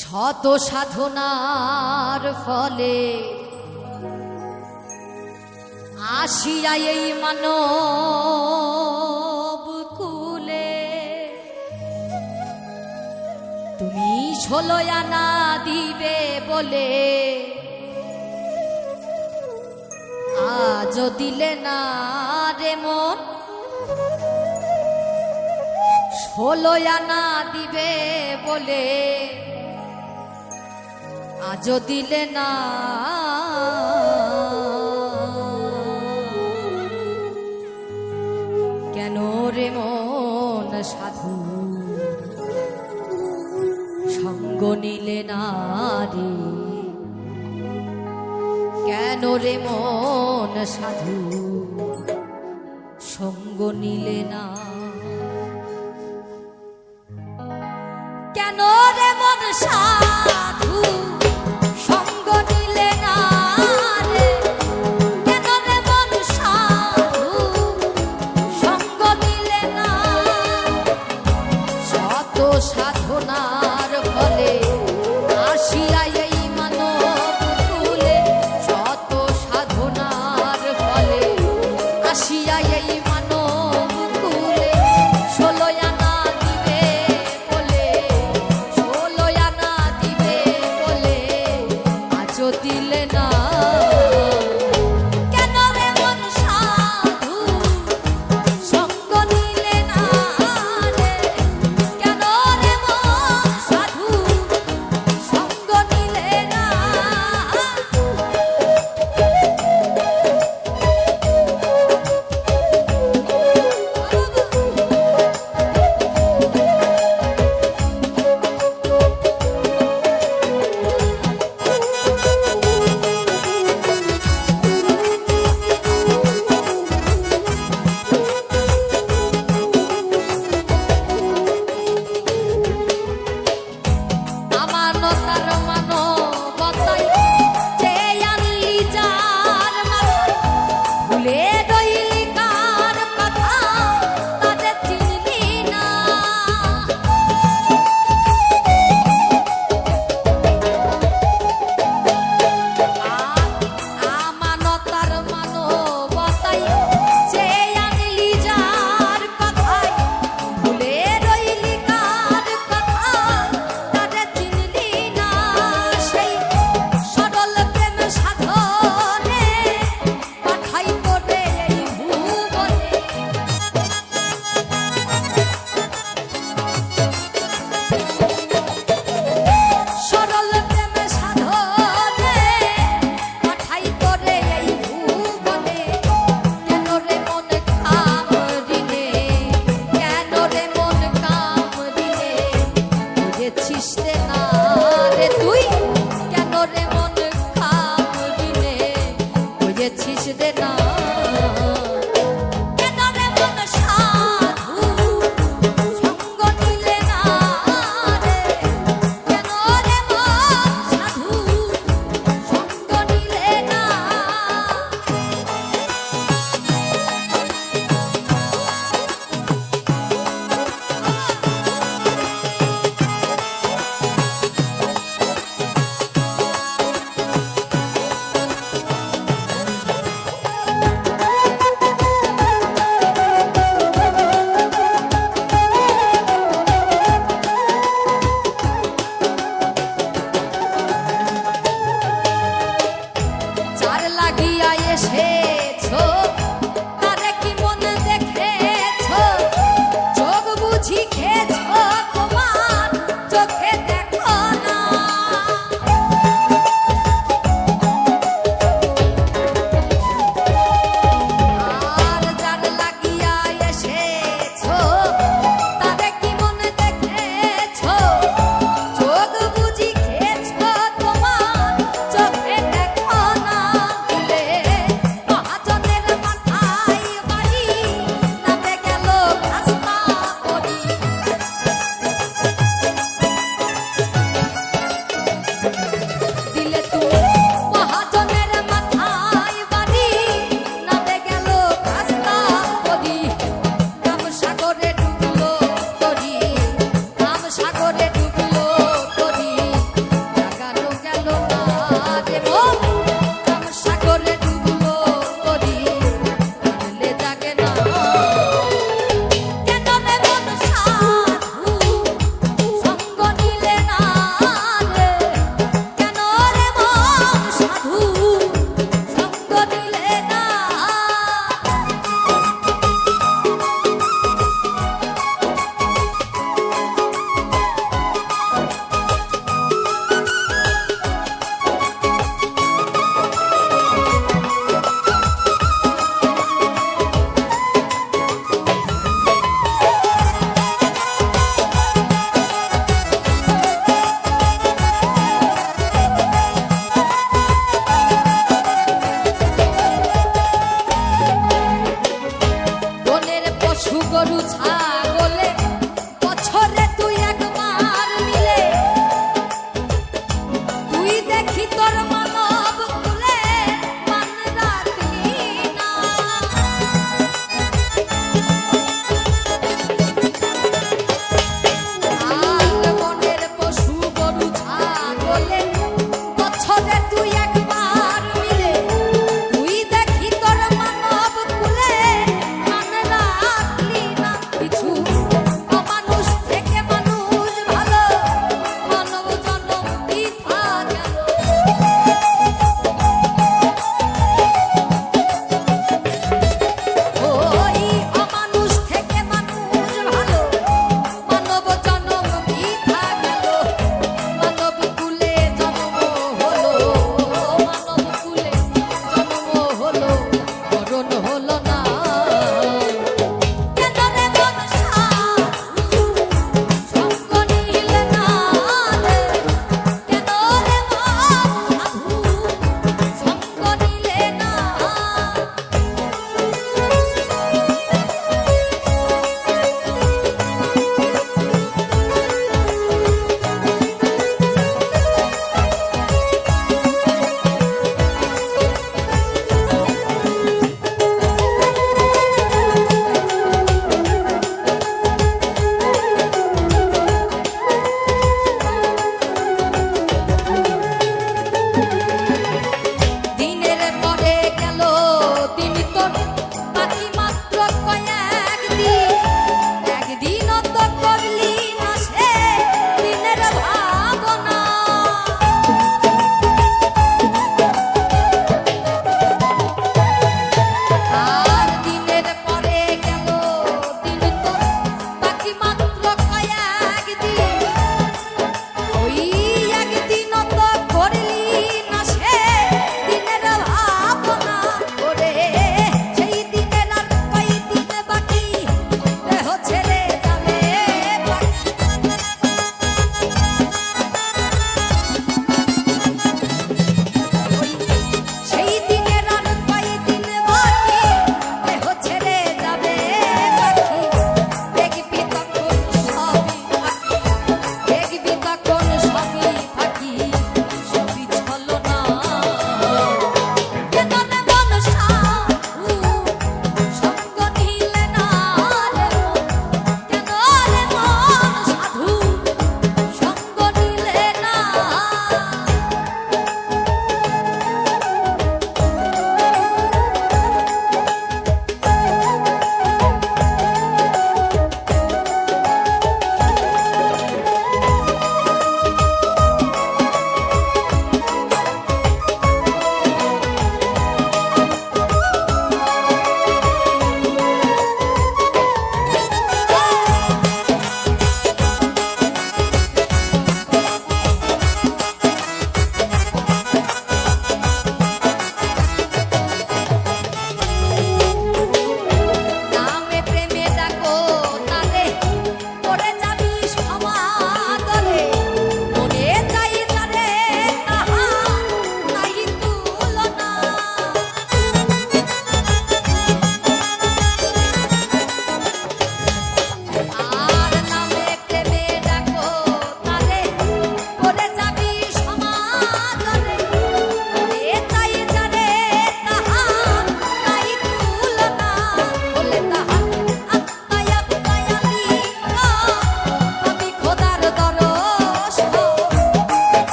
শত সাধনার ফলে আসিয়া এই মানব কুলে। তুমি আনা দিবে বলে আজ দিলে না রে মন। আনা দিবে বলে আজ দিলে না। কেন রে মন সাধু? সঙ্গ নিলে না রে। কেন রে মন সাধু? সঙ্গ নিলে না। কেন রে মন সাধু?